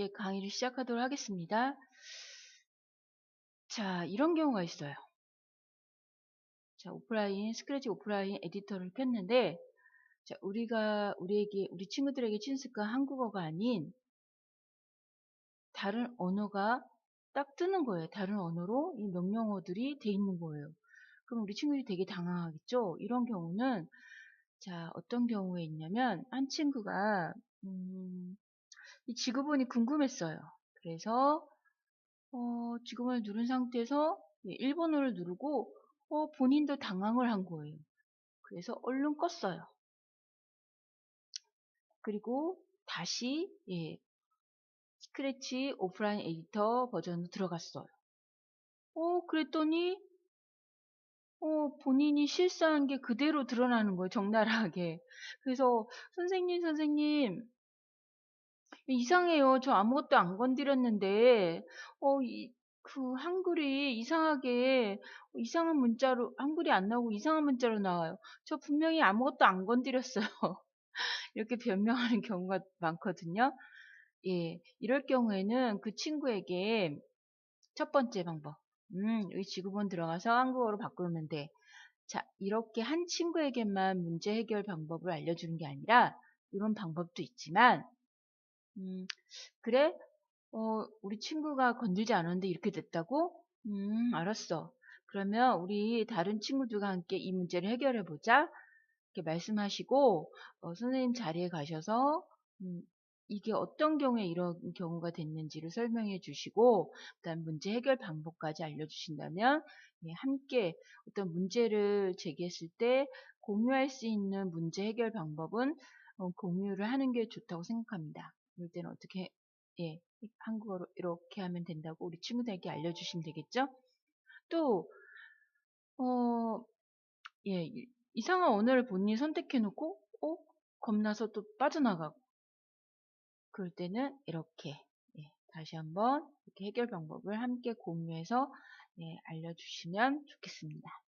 예, 강의를 시작하도록 하겠습니다. 자, 이런 경우가 있어요. 자, 오프라인, 스크래치 오프라인 에디터를 켰는데, 자, 우리가, 우리에게, 우리 친구들에게 친숙한 한국어가 아닌 다른 언어가 딱 뜨는 거예요. 다른 언어로 이 명령어들이 돼 있는 거예요. 그럼 우리 친구들이 되게 당황하겠죠? 이런 경우는, 자, 어떤 경우에 있냐면, 한 친구가, 음, 이 지구본이 궁금했어요. 그래서 어, 지금을 누른 상태에서 1번호를 누르고 어, 본인도 당황을 한 거예요. 그래서 얼른 껐어요. 그리고 다시 예, 스크래치 오프라인 에디터 버전으로 들어갔어요. 어, 그랬더니 어, 본인이 실수한 게 그대로 드러나는 거예요. 적나라하게. 그래서 선생님, 선생님, 이상해요. 저 아무것도 안 건드렸는데, 어, 이, 그 한글이 이상하게 이상한 문자로 한글이 안 나오고 이상한 문자로 나와요. 저 분명히 아무것도 안 건드렸어요. 이렇게 변명하는 경우가 많거든요. 예, 이럴 경우에는 그 친구에게 첫 번째 방법, 음, 여기 지구본 들어가서 한국어로 바꾸면 돼. 자, 이렇게 한 친구에게만 문제 해결 방법을 알려주는 게 아니라 이런 방법도 있지만 음, 그래? 어, 우리 친구가 건들지 않았는데 이렇게 됐다고? 음, 알았어. 그러면 우리 다른 친구들과 함께 이 문제를 해결해 보자. 이렇게 말씀하시고 어, 선생님 자리에 가셔서 음, 이게 어떤 경우에 이런 경우가 됐는지를 설명해 주시고 그다음 문제 해결 방법까지 알려주신다면 예, 함께 어떤 문제를 제기했을 때 공유할 수 있는 문제 해결 방법은 어, 공유를 하는 게 좋다고 생각합니다. 이럴 때는 어떻게 예, 한국어로 이렇게 하면 된다고 우리 친구들에게 알려주시면 되겠죠? 또 어, 예, 이상한 언어를 본인이 선택해놓고 어? 겁나서 또 빠져나가고 그럴 때는 이렇게 예, 다시 한번 이렇게 해결 방법을 함께 공유해서 예, 알려주시면 좋겠습니다.